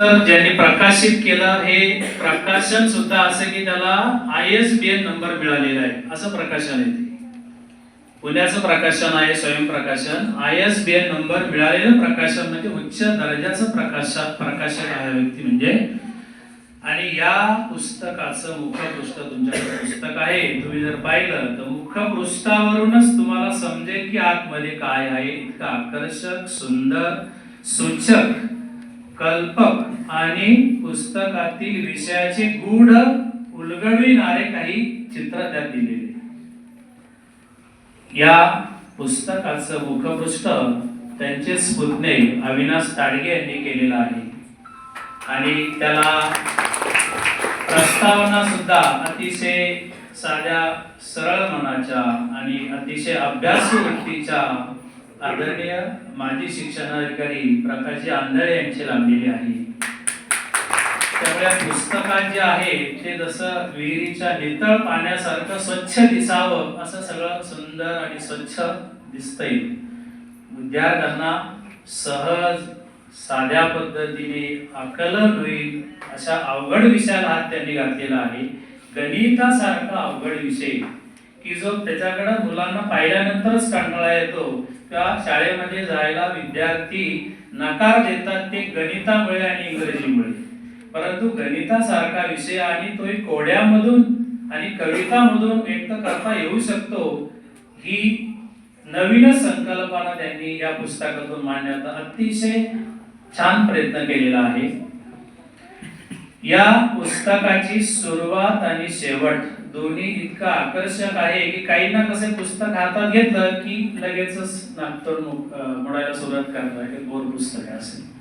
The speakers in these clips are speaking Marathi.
तर ज्यांनी प्रकाशित केलं हे प्रकाशन सुद्धा असं की त्याला I S B N number मिळालेला आहे. असं प्रकाशन येते पुण्याचं प्रकाशन आहे स्वयंप्रकाशन I S B N number मिळालेलं प्रकाशन म्हणजे उच्च दर्जाचं प्रकाशन प्रकाशन आहे व्यक्ती म्हणजे. आणि या पुस्तकाचं मुखपृष्ठ तुमच्याकडे पुस्तक आहे. तुम्ही जर पाहिलं तर मुखपृष्ठावरूनच तुम्हाला समजेल की आतमध्ये काय आहे. इतकं आकर्षक सुंदर सूचक. कल्पक आणि पुस्तकातील विषयाचे गूढ उलगडविणारे काही चित्र त्यात दिलेले. या पुस्तकाचं मुखपृष्ठ त्यांचे स्पुतने अविनाश ताडगे यांनी केलेलं आहे. आणि त्याला प्रस्तावना सुद्धा अतिशय साध्या सरळ मनाच्या आणि अतिशय अभ्यासू व्यक्तीच्या आदरणीय माजी शिक्षणाधिकारी प्रकाशजी आंधळे यांची लाभलेली आहे. त्यामुळे पुस्तकात जे आहे ते जसं विहिरीच्या नितळ पाण्यासारखं स्वच्छ दिसावं असं सगळं सुंदर आणि स्वच्छ दिसतंय. विद्यार्थ्यांना सहज साध्या पद्धतीने आकलन होईल अशा अवघड विषयाला हात त्यांनी घातलेला आहे. गणितासारखा अवघड विषय की जो त्याच्याकडे मुलांना पाहिल्यानंतरच कंटाळा येतो. किंवा शाळेमध्ये जायला विद्यार्थी नकार देतात ते गणितामुळे आणि इंग्रजीमुळे. परंतु गणितासारखा विषय आणि तो एक कोड्यामधून आणि कवितामधून व्यक्त करता येऊ शकतो ही नवीन संकल्पना त्यांनी या पुस्तकातून मांडण्याचा अतिशय छान प्रयत्न केलेला आहे. या पुस्तकाची सुरुवात आणि शेवट दोन्ही इतकं आकर्षक आहे की काहींना कसे पुस्तक हातात घेतलं की लगेचच नागतर मोडायला सुरुवात करणार हे बोर पुस्तक असेल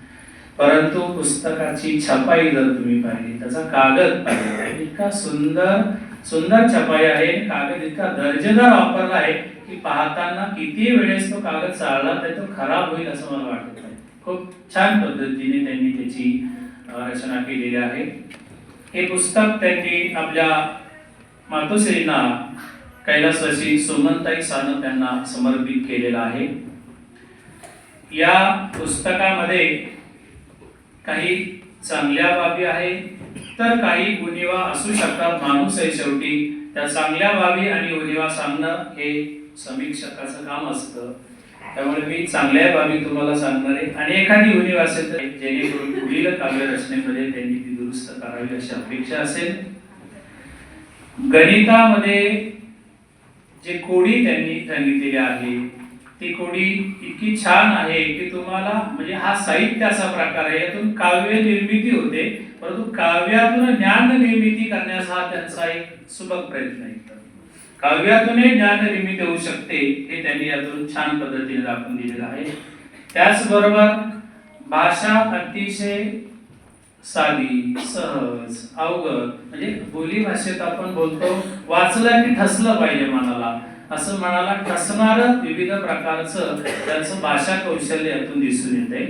परंतु पुस्तकाची छपाई जर तुम्ही पाहिली त्याचा कागद पाहिला. इतका सुंदर सुंदर छपाई आहे. कागद इतका दर्जेदार वापरला आहे की पाहताना किती वेळेस तो कागद चालला तर तो खराब होईल असं मला वाटत नाही. खूप छान पद्धतीने त्यांनी त्याची रचना केलेली आहे. हे पुस्तक त्यांनी आपल्या मातोश्रींना कैलासवासी सुमनताई सानप त्यांना समर्पित केलेलं आहे. या पुस्तकामध्ये काही चांगल्या बाबी आहे तर काही उणिवा असू शकतात. माणूस आहे शेवटी. त्या चांगल्या बाबी आणि उणिवा सांगणं हे समीक्षकाचं काम असतं. त्यामुळे मी चांगल्या बाबी तुम्हाला सांगणार आहे. आणि एखादी उणीव असेल तर जेणेकरून पुढील काव्य रचनेमध्ये त्यांनी ती दुरुस्त करावी अशी अपेक्षा असेल. गणितामध्ये जे कोडी त्यांनी सांगितलेली आहे ती कोडी इतकी छान आहे की तुम्हाला म्हणजे हा साहित्याचा प्रकार आहे यातून काव्य निर्मिती होते परंतु काव्यातून ज्ञान निर्मिती करण्याचा हा त्यांचा एक सुबक प्रयत्न आहे. काव्यातूनही ज्ञान निर्मिती होऊ शकते हे त्यांनी यातून छान पद्धतीने दाखवून दिलेलं आहे. त्याचबरोबर भाषा अतिशय साधी सहज अवगत म्हणजे बोली भाषेत आपण बोलतो वाचलं की ठसलं पाहिजे मनाला. असं मनाला ठसणार विविध प्रकारचं त्यांचं भाषा कौशल्य यातून दिसून येते.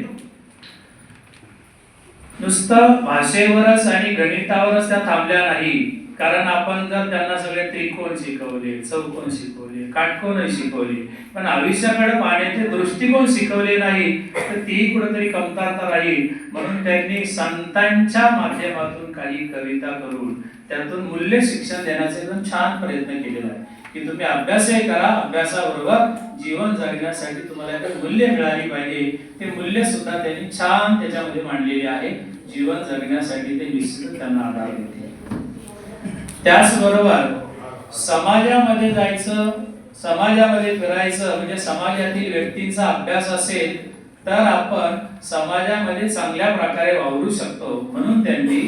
नुसतं भाषेवरच आणि गणितावरच त्या थांबल्या नाही. कारण आपण जर त्यांना सगळे त्रिकोण शिकवले चौकोन शिकवले काटकोण शिकवले पण आयुष्याकडे पाहण्याचे दृष्टिकोन शिकवले नाही तर ती कुठेतरी कमतरता राहील. म्हणून त्यांनी संतांच्या माध्यमातून काही कविता करून त्यातून मूल्य शिक्षण देण्याचा एकदम छान प्रयत्न केलेला आहे. की तुम्ही अभ्यासही करा अभ्यासाबरोबर जीवन जगण्यासाठी तुम्हाला एक मूल्य मिळाली पाहिजे. ते मूल्य सुद्धा त्यांनी छान त्याच्यामध्ये मांडलेले आहे. जीवन जगण्यासाठी ते निश्चित त्यांना आधार देते त्याचबरोबर समाजामध्ये जायचं समाजामध्ये फिरायचं म्हणजे समाजातील व्यक्तींचा अभ्यास असेल तर आपण समाजामध्ये चांगल्या प्रकारे वावरू शकतो. म्हणून त्यांनी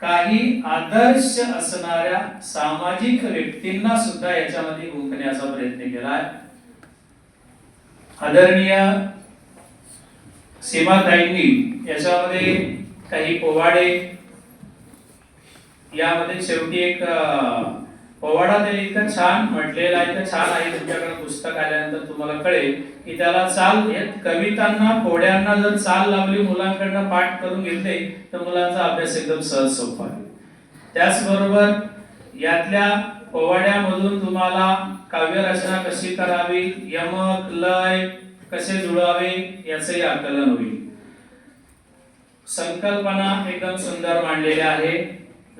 काही आदर्श असणाऱ्या सामाजिक व्यक्तींना सुद्धा याच्यामध्ये गुंतण्याचा प्रयत्न केला आदरणीय सीमाताईंनी याच्यामध्ये काही पोवाडे यामध्ये शेवटी एक पवाडा पोवाडा त्यांनी इतकं छान म्हटलेला आहे इतकं छान आहे तुमच्याकडे पुस्तक आल्यानंतर तुम्हाला कळेल की त्याला चाल कवितांना पोड्यांना जर चाल लावली मुलांकडनं पाठ करून घेतले तर मुलांचा अभ्यास एकदम सहज सोपा आहे. त्याचबरोबर यातल्या पोवाड्यामधून तुम्हाला काव्य रचना कशी करावी यमक लय कसे जुळावे याचंही आकलन होईल. संकल्पना एकदम सुंदर मांडलेल्या आहे.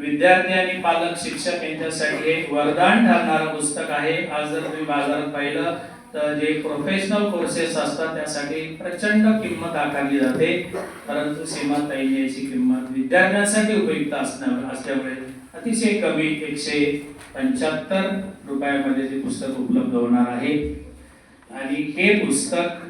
विद्यार्थी आणि पालक शिक्षक यांच्यासाठी एक वरदान ठरणारं पुस्तक आहे. आज जर तुम्ही बाजारात पाहिलं तर जे प्रोफेशनल कोर्सेस असतात त्यासाठी प्रचंड किंमत आकारली जाते. परंतु सीमाताईंनी याची किंमत विद्यार्थ्यांसाठी उपयुक्त असण्या असल्यामुळे अतिशय कमी एकशे पंच्याहत्तर रुपयामध्ये ते पुस्तक उपलब्ध होणार आहे. आणि हे पुस्तक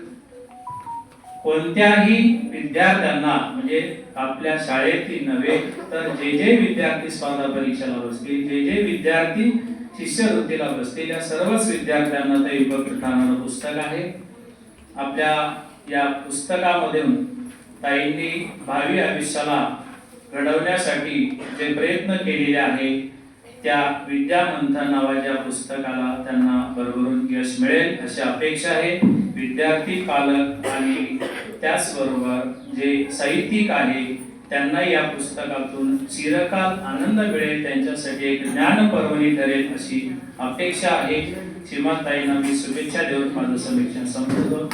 कोणत्याही विद्यार्थ्यांना म्हणजे आपल्या शाळेतील नव्हे तर जे जे विद्यार्थी स्पर्धा परीक्षेला बसतील जे जे विद्यार्थी शिष्यवृत्तीला बसतील या सर्वच विद्यार्थ्यांना ते उपयुक्त ठरणारं पुस्तक आहे. आपल्या या पुस्तकामधून ताईंनी भावी आयुष्याला घडवण्यासाठी जे प्रयत्न केलेले आहे त्या विद्यामंथन नावाच्या पुस्तकाला त्यांना भरभरून यश मिळेल अशी अपेक्षा आहे. विद्यार्थी पालक आणि त्याचबरोबर जे साहित्यिक आहे त्यांना या पुस्तकातून चिरकाल आनंद मिळेल त्यांच्यासाठी एक ज्ञान पर्वणी ठरेल अशी अपेक्षा आहे. श्रीमंताईंना मी शुभेच्छा देऊन माझं समीक्षण संपवतो.